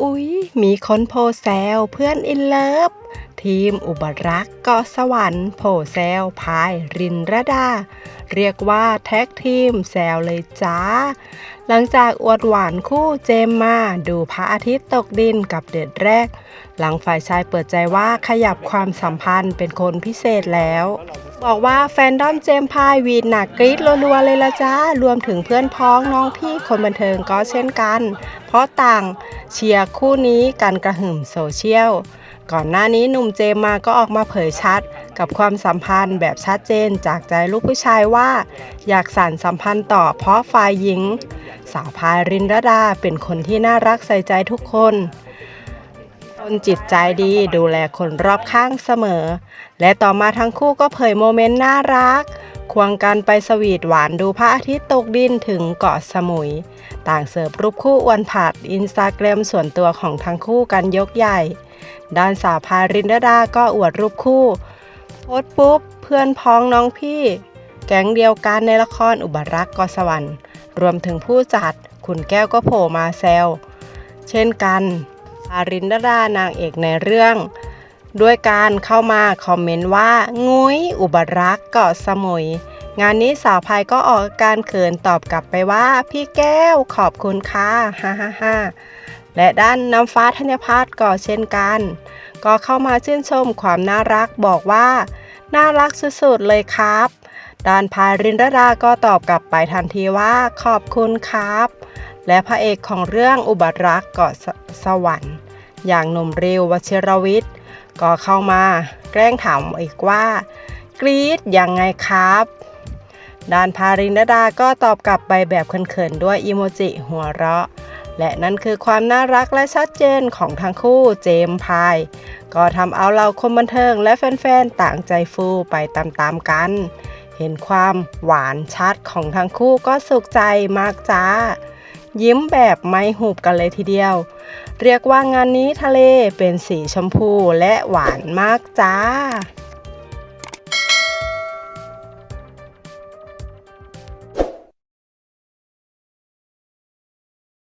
อุ๊ย มีคนโพแซวเพื่อนอินเลิฟ ทีมอุบรักเกาะสวรรค์โพแซวพายรินระดา เรียกว่าแท็กทีมแซวเลยจ้า หลังจากอวดหวานคู่เจมมาดูพระอาทิตย์ตกดินกับเดทแรก หลังฝ่ายชายเปิดใจว่าขยับความสัมพันธ์เป็นคนพิเศษแล้ว บอกว่าแฟนดอมเจมพายวีดหนักกรี๊ดรัวๆเลยละจ้า รวมถึงเพื่อนพ้องน้องพี่คนบันเทิงก็เช่นกัน เพราะต่างเชียร์คู่นี้กันกระหึ่มโซเชียล ก่อนหน้านี้หนุ่มเจมมาก็ออกมาเผยชัด กับความสัมพันธ์แบบชัดเจนจากใจลูกผู้ชายว่า อยากสานสัมพันธ์ต่อเพราะฝ่ายหญิง สาวพายรินรดาเป็นคนที่น่ารักใส่ใจทุกคน คนจิตใจดีดูแลคนรอบข้างเสมอ และต่อมาทั้งคู่ก็เผยโมเมนต์น่ารัก ควงกันไปสวีทหวานดูพระอาทิตย์ตกดินถึงเกาะสมุย ต่างเสิร์ฟรูปคู่อวนผัดอินสตาแกรมส่วนตัวของทั้งคู่กันยกใหญ่ ด้านสาวพารินดาก็อวดรูปคู่ โพสปุ๊บ เพื่อนพ้องน้องพี่ แก๊งเดียวกันในละครอุบรักษ์กสวรรค์รวมถึงผู้จัด คุณแก้วก็โผล่มาแซวเช่นกัน อารินดานางเอกในเรื่อง ด้วยการเข้ามาคอมเมนต์ว่า งุ้ยอุบรักษ์เกาะสมุย งานนี้สาวพายก็ออกการเขินตอบกลับไปว่า พี่แก้วขอบคุณค่ะฮ่าฮ่าฮ่าและด้านน้ำฟ้าธัญพัฒน์ก็เช่นกัน ก็เข้ามาชื่นชมความน่ารักบอกว่า น่ารักสุดๆเลยครับด้านพายรินดาก็ตอบกลับไปทันทีว่าขอบคุณครับ และพระเอกของเรื่องอุบัติรักเกาะสสวรรค์ อย่างหนุ่มริววชิรวิทย์ ก็เข้ามาแกล้งถามอีกว่า กรี๊ดยังไงครับ ด้านพารินดาก็ตอบกลับไปแบบเขินๆด้วยอีโมจิหัวเราะ และนั่นคือความน่ารักและชัดเจนของทั้งคู่เจมส์พาย ก็ทำเอาเราคนบันเทิงและแฟนๆต่างใจฟูไปตามๆกัน เห็นความหวานชัดของทั้งคู่ก็สุขใจมากจ้า ยิ้มแบบไม่หุบกันเลยทีเดียว เรียกว่างานนี้ทะเลเป็นสีชมพูและหวานมากจ้า